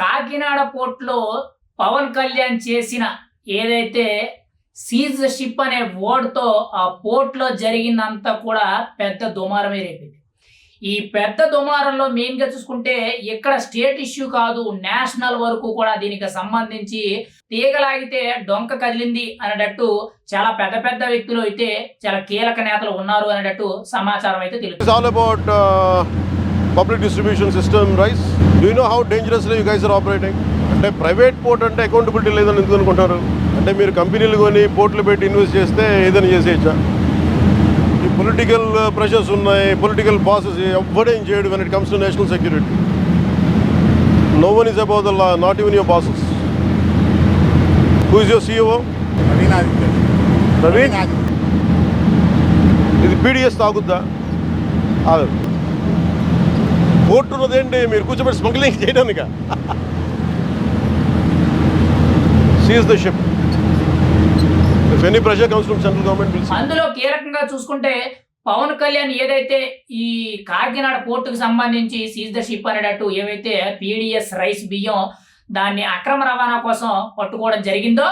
కాకినాడ పోర్ట్లో పవన్ కళ్యాణ్ చేసిన ఏదైతే seize ship అనే వర్డ్తో ఆ పోర్ట్లో జరిగిందంతా కూడా పెద్ద దుమారమే రేపింది. ఈ పెద్ద దుమారంలో మెయిన్గా చూసుకుంటే ఇక్కడ స్టేట్ ఇష్యూ కాదు నేషనల్ వరకు కూడా దీనికి సంబంధించి తీగలాగితే డొంక కదిలింది అనేటట్టు చాలా పెద్ద పెద్ద వ్యక్తులు అయితే చాలా కీలక నేతలు ఉన్నారు అనేటట్టు సమాచారం అయితే తెలుసు Distribution system, rice. Do you know how dangerously you guys are operating? అంటే ప్రైవేట్ పోర్ట్ అంటే అకౌంటబిలిటీ లేదని ఎందుకు అనుకుంటారు అంటే మీరు కంపెనీలు కొని పోర్ట్లు పెట్టి ఇన్వెస్ట్ చేస్తే ఏదైనా చేసేయచ్చా? ఈ పొలిటికల్ ప్రెషర్స్ ఉన్నాయి పొలిటికల్ బాసెస్ ఎవ్వడేం చేయడు when it comes to national security no one is about the law not even your bosses who is your CEO Praveen ఇది పీడిఎస్ తాగుద్దా? ఆగదు. కోర్టు ఉన్నదేంటి మీరు కూర్చోబెట్టి smuggling చేయడానిక? Seize the ship any pressure comes from central government అందులో కీలకంగా చూసుకుంటే పవన్ కళ్యాణ్ ఏదైతే ఈ కాకినాడ పోర్టుకు సంబంధించి సీజ్ ద షిప్ అనేటట్టు ఏవైతే పీడిఎస్ రైస్ బియ్యం దాన్ని అక్రమ రవాణా కోసం పట్టుకోవడం జరిగిందో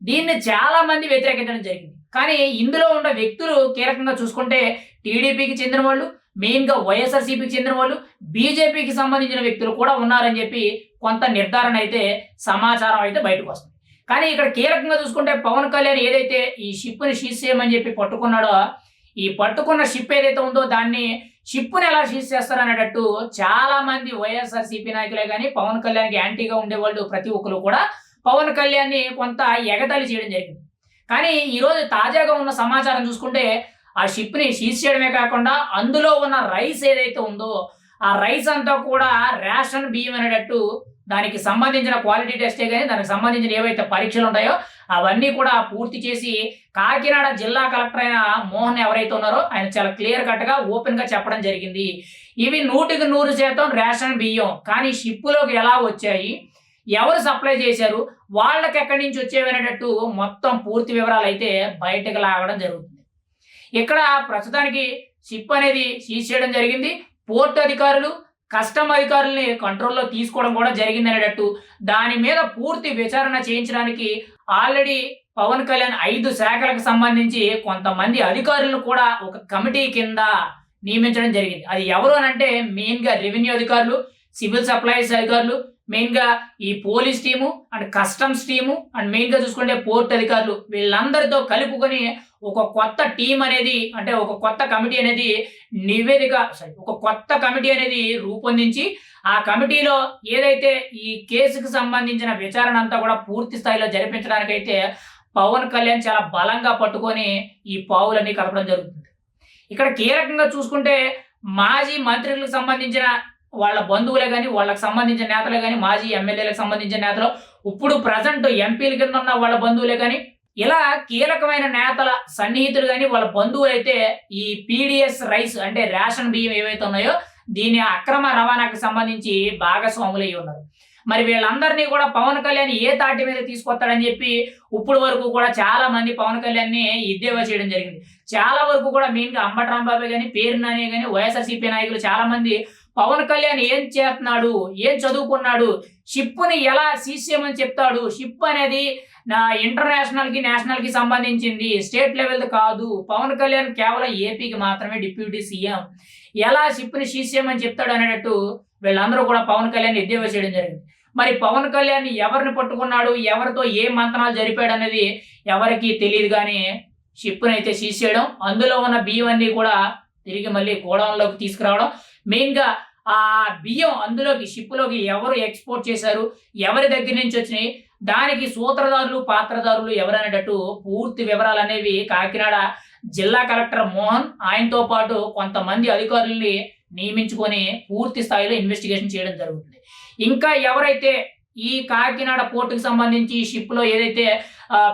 దీన్ని చాలా మంది వ్యతిరేకించడం జరిగింది. కానీ ఇందులో ఉన్న వ్యక్తులు కీలకంగా చూసుకుంటే టీడీపీకి చెందిన వాళ్ళు మెయిన్గా వైఎస్ఆర్సీపీకి చెందిన వాళ్ళు బీజేపీకి సంబంధించిన వ్యక్తులు కూడా ఉన్నారని చెప్పి కొంత నిర్ధారణ అయితే సమాచారం అయితే బయటకు వస్తుంది. కానీ ఇక్కడ కీలకంగా చూసుకుంటే పవన్ కళ్యాణ్ ఏదైతే ఈ షిప్ని షీజ్ చేయమని చెప్పి పట్టుకున్నాడో ఈ పట్టుకున్న షిప్ ఏదైతే ఉందో దాన్ని షిప్ని ఎలా షీజ్ చేస్తారనేటట్టు చాలా మంది వైఎస్ఆర్సీపీ నాయకులే కానీ పవన్ కళ్యాణ్కి యాంటీగా ఉండేవాళ్ళు ప్రతి ఒక్కరు కూడా పవన్ కళ్యాణ్ని కొంత ఎగతాళి చేయడం జరిగింది. కానీ ఈరోజు తాజాగా ఉన్న సమాచారం చూసుకుంటే ఆ షిప్ని సీజ్ చేయడమే కాకుండా అందులో ఉన్న రైస్ ఏదైతే ఉందో ఆ రైస్ అంతా కూడా రేషన్ బియ్యం అనేటట్టు దానికి సంబంధించిన క్వాలిటీ టెస్టే కానీ దానికి సంబంధించిన ఏవైతే పరీక్షలు ఉంటాయో అవన్నీ కూడా పూర్తి చేసి కాకినాడ జిల్లా కలెక్టర్ అయిన మోహన్ ఎవరైతే ఉన్నారో ఆయన చాలా క్లియర్ కట్గా ఓపెన్గా చెప్పడం జరిగింది. ఇవి నూటికి నూరు శాతం రేషన్ బియ్యం. కానీ షిప్పులోకి ఎలా వచ్చాయి? ఎవరు సప్లై చేశారు? వాళ్ళకి ఎక్కడి నుంచి వచ్చేవి అనేటట్టు మొత్తం పూర్తి వివరాలు అయితే బయటకు లాగడం జరుగుతుంది. ఇక్కడ ప్రస్తుతానికి షిప్ అనేది సీజ్ చేయడం జరిగింది. పోర్ట్ అధికారులు కస్టమ్ అధికారుల్ని కంట్రోల్లో తీసుకోవడం కూడా జరిగింది అనేటట్టు దాని మీద పూర్తి విచారణ చేయించడానికి ఆల్రెడీ పవన్ కళ్యాణ్ ఐదు శాఖలకు సంబంధించి కొంతమంది అధికారులను కూడా ఒక కమిటీ కింద నియమించడం జరిగింది. అది ఎవరు అని అంటే మెయిన్గా రెవెన్యూ అధికారులు సివిల్ సప్లైస్ అధికారులు మెయిన్గా ఈ police team and customs team and మెయిన్గా చూసుకుంటే పోర్ట్ అధికారులు వీళ్ళందరితో కలుపుకొని ఒక కొత్త టీం అనేది అంటే ఒక కొత్త కమిటీ అనేది నివేదిక సారీ ఒక కొత్త కమిటీ అనేది రూపొందించి ఆ కమిటీలో ఏదైతే ఈ కేసుకు సంబంధించిన విచారణ అంతా కూడా పూర్తి స్థాయిలో జరిపించడానికైతే పవన్ కళ్యాణ్ చాలా బలంగా పట్టుకొని ఈ పావులన్నీ కలపడం జరుగుతుంది. ఇక్కడ కీలకంగా చూసుకుంటే మాజీ మంత్రులకు సంబంధించిన వాళ్ళ బంధువులే కానీ వాళ్ళకి సంబంధించిన నేతలే కానీ మాజీ ఎమ్మెల్యేలకు సంబంధించిన నేతలు ఇప్పుడు ప్రజెంట్ ఎంపీల కింద ఉన్న వాళ్ళ బంధువులే కానీ ఇలా కీలకమైన నేతల సన్నిహితులు కానీ వాళ్ళ బంధువులు అయితే ఈ పీడిఎస్ రైస్ అంటే రేషన్ బియ్యం ఏవైతే ఉన్నాయో దీని అక్రమ రవాణాకు సంబంధించి భాగస్వాములు అయి ఉన్నారు. మరి వీళ్ళందరినీ కూడా పవన్ కళ్యాణ్ ఏ తాటి మీద తీసుకొస్తాడని చెప్పి ఇప్పుడు వరకు కూడా చాలా మంది పవన్ కళ్యాణ్ని ఎద్దేవా చేయడం జరిగింది. చాలా వరకు కూడా మెయిన్గా అంబటి రాంబాబే కానీ పేరు నాని కానీ వైఎస్ఆర్సీపీ నాయకులు చాలా మంది పవన్ కళ్యాణ్ ఏం చేస్తున్నాడు? ఏం చదువుకున్నాడు? షిప్ని ఎలా సీజ్ చేయమని చెప్తాడు? షిప్ అనేది నా ఇంటర్నేషనల్కి నేషనల్కి సంబంధించింది. స్టేట్ లెవెల్ కాదు. పవన్ కళ్యాణ్ కేవలం ఏపీకి మాత్రమే డిప్యూటీ సీఎం. ఎలా షిప్ని సీజ్ చేయమని చెప్తాడు అనేటట్టు వీళ్ళందరూ కూడా పవన్ కళ్యాణ్ ఎద్దేవా చేయడం జరిగింది. మరి పవన్ కళ్యాణ్ ఎవరిని పట్టుకున్నాడు? ఎవరితో ఏ మంత్రాలు జరిపాడు అనేది ఎవరికి తెలియదు కానీ షిప్ను అయితే సీజ్ చేయడం అందులో ఉన్న బియ్యం అన్నీ కూడా తిరిగి మళ్ళీ గోడౌన్లోకి తీసుకురావడం మెయిన్గా ఆ బియ్యం అందులోకి షిప్లోకి ఎవరు ఎక్స్పోర్ట్ చేశారు ఎవరి దగ్గర నుంచి వచ్చినాయి దానికి సూత్రధారులు పాత్రధారులు ఎవరనేటట్టు పూర్తి వివరాలు అనేవి కాకినాడ జిల్లా కలెక్టర్ మోహన్ ఆయనతో పాటు కొంతమంది అధికారుల్ని నియమించుకొని పూర్తి స్థాయిలో ఇన్వెస్టిగేషన్ చేయడం జరుగుతుంది. ఇంకా ఎవరైతే ఈ కాకినాడ పోర్టుకు సంబంధించి ఈ షిప్లో ఏదైతే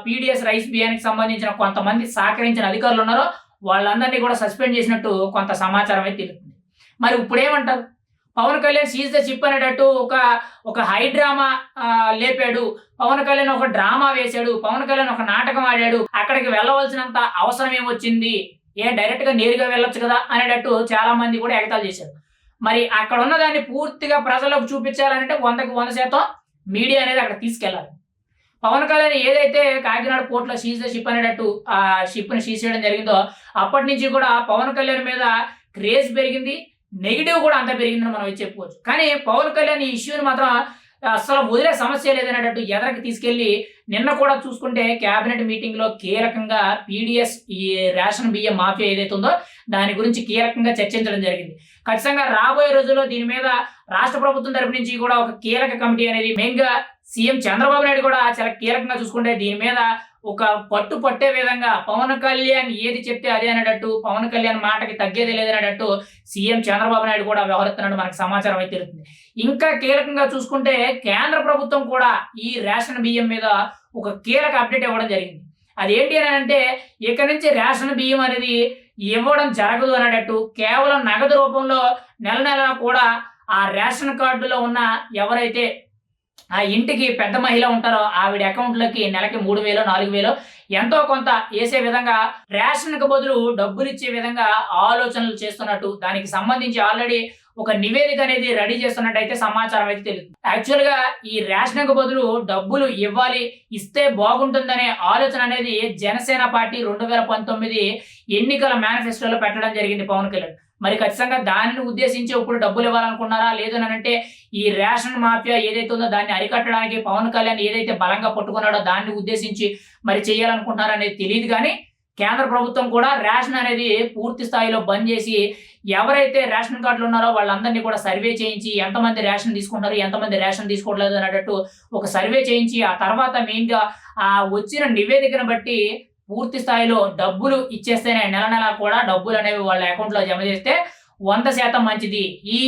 పీడిఎస్ రైస్ బియ్యానికి సంబంధించిన కొంతమంది సహకరించిన అధికారులు ఉన్నారో వాళ్ళందరినీ కూడా సస్పెండ్ చేసినట్టు కొంత సమాచారం అయితే తెలుస్తుంది. మరి ఇప్పుడు ఏమంటారు Pawan Kalyan seize the ship అనేటట్టు ఒక ఒక హై డ్రామా లేపాడు. పవన్ కళ్యాణ్ ఒక డ్రామా వేశాడు. పవన్ కళ్యాణ్ ఒక నాటకం ఆడాడు. అక్కడికి వెళ్ళవలసినంత అవసరం ఏమొచ్చింది? ఏ డైరెక్ట్గా నేరుగా వెళ్ళొచ్చు కదా అనేటట్టు చాలా మంది కూడా ఎగతాలు చేశారు. మరి అక్కడ ఉన్న దాన్ని పూర్తిగా ప్రజలకు చూపించాలంటే వందకి వంద శాతం మీడియా అనేది అక్కడ తీసుకెళ్ళాలి. పవన్ కళ్యాణ్ ఏదైతే కాకినాడ పోర్ట్లో సీజ్ ద షిప్ అనేటట్టు ఆ షిప్ని సీజ్ చేయడం జరిగిందో అప్పటి నుంచి కూడా పవన్ కళ్యాణ్ మీద క్రేజ్ పెరిగింది. నెగిటివ్ కూడా అంత పెరిగిందని మనం చెప్పుకోవచ్చు. కానీ పవన్ కళ్యాణ్ ఈ ఇష్యూని మాత్రం అసలు వదిలే సమస్య లేదనేటట్టు ఎదరికి తీసుకెళ్ళి నిన్న కూడా చూసుకుంటే కేబినెట్ మీటింగ్లో కీలకంగా పీడిఎస్ ఈ రేషన్ బియ్యం మాఫియా ఏదైతే ఉందో దాని గురించి కీలకంగా చర్చించడం జరిగింది. ఖచ్చితంగా రాబోయే రోజుల్లో దీని మీద రాష్ట్ర ప్రభుత్వం తరపు నుంచి కూడా ఒక కీలక కమిటీ అనేది మెయిన్గా సీఎం చంద్రబాబు నాయుడు కూడా చాలా కీలకంగా చూసుకుంటే దీని మీద ఒక పట్టు పట్టే విధంగా పవన్ కళ్యాణ్ ఏది చెప్తే అదే అనేటట్టు పవన్ కళ్యాణ్ మాటకి తగ్గేది లేదనేటట్టు సీఎం చంద్రబాబు నాయుడు కూడా వ్యవహరిస్తున్నట్టు మనకు సమాచారం అయితే తెలుస్తుంది. ఇంకా కీలకంగా చూసుకుంటే కేంద్ర ప్రభుత్వం కూడా ఈ రేషన్ బియ్యం మీద ఒక కీలక అప్డేట్ ఇవ్వడం జరిగింది. అదేంటి అని అంటే ఇక నుంచి రేషన్ బియ్యం అనేది ఇవ్వడం జరగదు అనేటట్టు కేవలం నగదు రూపంలో నెల నెల కూడా ఆ రేషన్ కార్డులో ఉన్న ఎవరైతే ఆ ఇంటికి పెద్ద మహిళ ఉంటారో. ఆవిడ అకౌంట్లోకి నెలకి మూడు వేలు నాలుగు వేలు ఎంతో కొంత వేసే విధంగా రేషన్కి బదులు డబ్బులు ఇచ్చే విధంగా ఆలోచనలు చేస్తున్నట్టు దానికి సంబంధించి ఆల్రెడీ ఒక నివేదిక అనేది రెడీ చేస్తున్నట్టయితే సమాచారం అయితే తెలుస్తుంది. యాక్చువల్గా ఈ రేషన్కు బదులు డబ్బులు ఇవ్వాలి ఇస్తే బాగుంటుందనే ఆలోచన అనేది జనసేన పార్టీ రెండు వేల పంతొమ్మిది ఎన్నికల మేనిఫెస్టోలో పెట్టడం జరిగింది పవన్ కళ్యాణ్. మరి ఖచ్చితంగా దానిని ఉద్దేశించి ఇప్పుడు డబ్బులు ఇవ్వాలనుకున్నారా? లేదనంటే అంటే ఈ రేషన్ మాఫియా ఏదైతే ఉందో దాన్ని అరికట్టడానికి పవన్ కళ్యాణ్ ఏదైతే బలంగా పట్టుకున్నాడో దాన్ని ఉద్దేశించి మరి చేయాలనుకుంటున్నారా అనేది తెలియదు కానీ కేంద్ర ప్రభుత్వం కూడా రేషన్ అనేది పూర్తి స్థాయిలో బంద్ చేసి ఎవరైతే రేషన్ కార్డులు ఉన్నారో వాళ్ళందరినీ కూడా సర్వే చేయించి ఎంతమంది రేషన్ తీసుకుంటారు ఎంతమంది రేషన్ తీసుకోవట్లేదు అనేటట్టు ఒక సర్వే చేయించి ఆ తర్వాత మెయిన్గా ఆ వచ్చిన నివేదికను బట్టి పూర్తి స్థాయిలో డబ్బులు ఇచ్చేస్తేనే నెల నెల కూడా డబ్బులు అనేవి వాళ్ళ అకౌంట్లో జమ చేస్తే వంద శాతం మంచిది. ఈ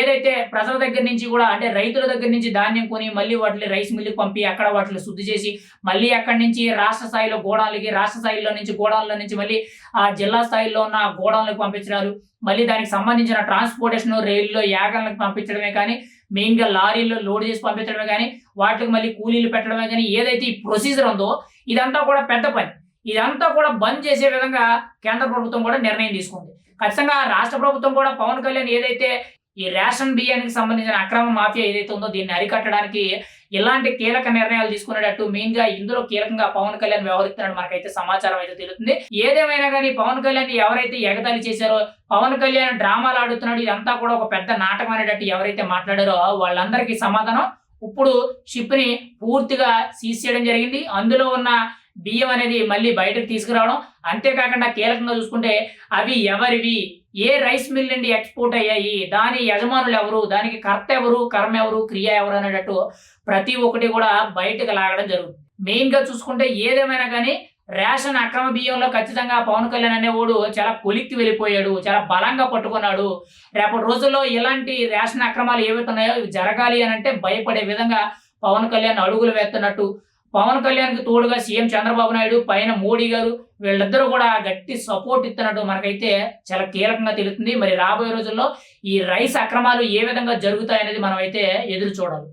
ఏదైతే ప్రజల దగ్గర నుంచి కూడా అంటే రైతుల దగ్గర నుంచి ధాన్యం కొని మళ్ళీ వాటిని రైస్ మిల్లుకి పంపి అక్కడ వాటిని శుద్ధి చేసి మళ్ళీ అక్కడి నుంచి రాష్ట్ర స్థాయిలో గోడాలకి రాష్ట్ర స్థాయిలో నుంచి గోడాల నుంచి మళ్ళీ ఆ జిల్లా స్థాయిలో ఉన్న గోడాలకు పంపించినారు. మళ్ళీ దానికి సంబంధించిన ట్రాన్స్పోర్టేషన్ రైల్లో యాగన్లకు పంపించడమే కానీ మెయిన్గా లారీల్లో లోడ్ చేసి పంపించడమే కానీ వాటికి మళ్ళీ కూలీలు పెట్టడమే కానీ ఏదైతే ఈ ప్రొసీజర్ ఉందో ఇదంతా కూడా పెద్ద పని. ఇదంతా కూడా బంద్ చేసే విధంగా కేంద్ర ప్రభుత్వం కూడా నిర్ణయం తీసుకుంది. ఖచ్చితంగా రాష్ట్ర ప్రభుత్వం కూడా పవన్ కళ్యాణ్ ఏదైతే ఈ రేషన్ బియ్యానికి సంబంధించిన అక్రమ మాఫియా ఏదైతే ఉందో దీన్ని అరికట్టడానికి ఇలాంటి కీలక నిర్ణయాలు తీసుకునేటట్టు మెయిన్గా ఇందులో కీలకంగా పవన్ కళ్యాణ్ వ్యవహరిస్తున్నాడు మనకైతే సమాచారం అయితే తెలుస్తుంది. ఏదేమైనా కానీ పవన్ కళ్యాణ్ ఎవరైతే ఎగతాళి చేశారో పవన్ కళ్యాణ్ డ్రామాలు ఆడుతున్నాడు ఇదంతా కూడా ఒక పెద్ద నాటకం అనేటట్టు ఎవరైతే మాట్లాడారో వాళ్ళందరికీ సమాధానం. ఇప్పుడు షిప్ని పూర్తిగా సీజ్ చేయడం జరిగింది. అందులో ఉన్న బియ్యం అనేది మళ్ళీ బయటకు తీసుకురావడం. అంతేకాకుండా కీలకంగా చూసుకుంటే అవి ఎవరివి? ఏ రైస్ మిల్ నుండి ఎక్స్పోర్ట్ అయ్యాయి? దాని యజమానులు ఎవరు? దానికి కర్త ఎవరు? కర్మ ఎవరు? క్రియ ఎవరు? అనేటట్టు ప్రతి ఒక్కటి కూడా బయటకు లాగడం జరుగుతుంది. మెయిన్గా చూసుకుంటే ఏదేమైనా కానీ రేషన్ అక్రమ బియ్యంలో ఖచ్చితంగా పవన్ కళ్యాణ్ అనేవాడు చాలా కొలిక్కి వెళ్ళిపోయాడు చాలా బలంగా పట్టుకున్నాడు. రేపటి రోజుల్లో ఇలాంటి రేషన్ అక్రమాలు ఏవైతే ఉన్నాయో ఇవి జరగాలి అని అంటే భయపడే విధంగా పవన్ కళ్యాణ్ అడుగులు వేస్తున్నట్టు. పవన్ కళ్యాణ్కి తోడుగా సీఎం చంద్రబాబు నాయుడు పైన మోడీ గారు వీళ్ళిద్దరూ కూడా గట్టి సపోర్ట్ ఇస్తున్నట్టు మనకైతే చాలా కీలకంగా తెలుస్తుంది. మరి రాబోయే రోజుల్లో ఈ రైస్ అక్రమాలు ఏ విధంగా జరుగుతాయనేది మనం అయితే ఎదురు చూడాలి.